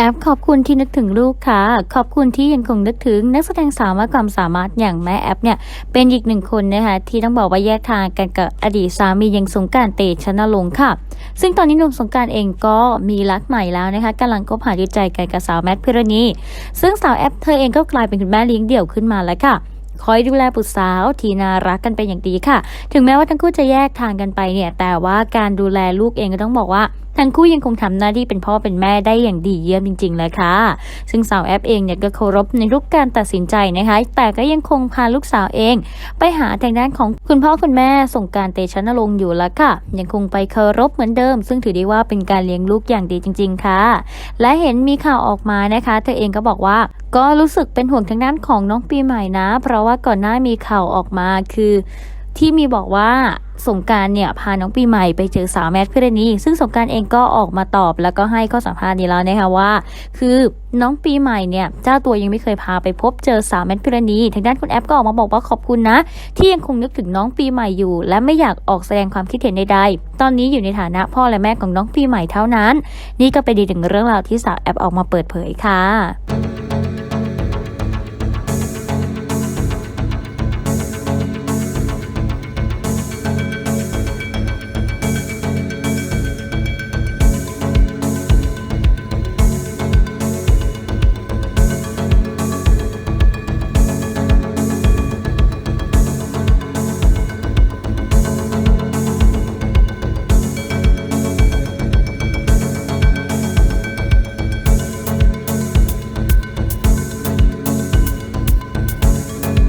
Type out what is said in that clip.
แอปขอบคุณที่นึกถึงลูกค่ะ ขอบคุณที่ยังคงนึกถึงนักแสดงสาวมากความสามารถอย่างแม่แอปเนี่ยเป็นอีกหนึ่งคนนะคะที่ต้องบอกว่าแยกทางกันกับอดีตสามียังสงการเตชะนรงค่ะ ซึ่งตอนนี้หนุ่มสงการเองก็มีรักใหม่แล้วนะคะกำลังคบหาดูใจกันกับสาวแมทพิรณีซึ่งสาวแอปเธอเองก็กลายเป็นคุณแม่เลี้ยงเดี่ยวขึ้นมาแล้วค่ะคอยดูแลบุตรสาวที่น่ารักกันเป็นอย่างดีค่ะ ถึงแม้ว่าทั้งคู่จะแยกทางกันไปเนี่ย แต่ว่าการดูแลลูกเองก็ต้องบอกว่า ทั้งคู่ยังคงทำหน้าที่เป็นพ่อเป็นแม่ได้อย่างดีเยี่ยมจริงๆเลยค่ะ ซึ่งสาวแอปเองเนี่ยก็เคารพในทุกการตัดสินใจนะคะ แต่ก็ยังคงพาลูกสาวเอง ไปหาทางด้านของคุณพ่อคุณแม่ส่งการเตชะนรงค์อยู่ล้วค่ะ ยังคงไปเคารพเหมือนเดิม ซึ่งถือได้ว่าเป็นการเลี้ยงลูกอย่างดีจริง ๆ ค่ะ และเห็นมีข่าวออกมานะคะ เธอเองก็บอกว่าก็รู้สึกเป็นห่วงทางด้านของน้องปีใหม่นะ เพราะว่าก่อนหน้ามีข่าวออกมาคือ ที่มีบอกว่าสงการเนี่ยพาน้องปีใหม่ไปเจอสาวแมทพิรณีซึ่งสงการเองก็ออกมาตอบแล้วก็ให้ข้อสัมภาษณ์นี้แล้วนะคะว่า คือน้องปีใหม่เนี่ยเจ้าตัวยังไม่เคยพาไปพบเจอสาวแมทพิรณีทางด้านคุณแอปก็ออกมาบอกว่าขอบคุณนะ ที่ยังคงนึกถึงน้องปีใหม่อยู่ และไม่อยากออกแสดงความคิดเห็นใดๆตอนนี้อยู่ในฐานะพ่อและแม่ของน้องปีใหม่เท่านั้น นี่ก็เป็นอีกหนึ่งเรื่องราวที่สาวแอปออกมาเปิดเผยค่ะ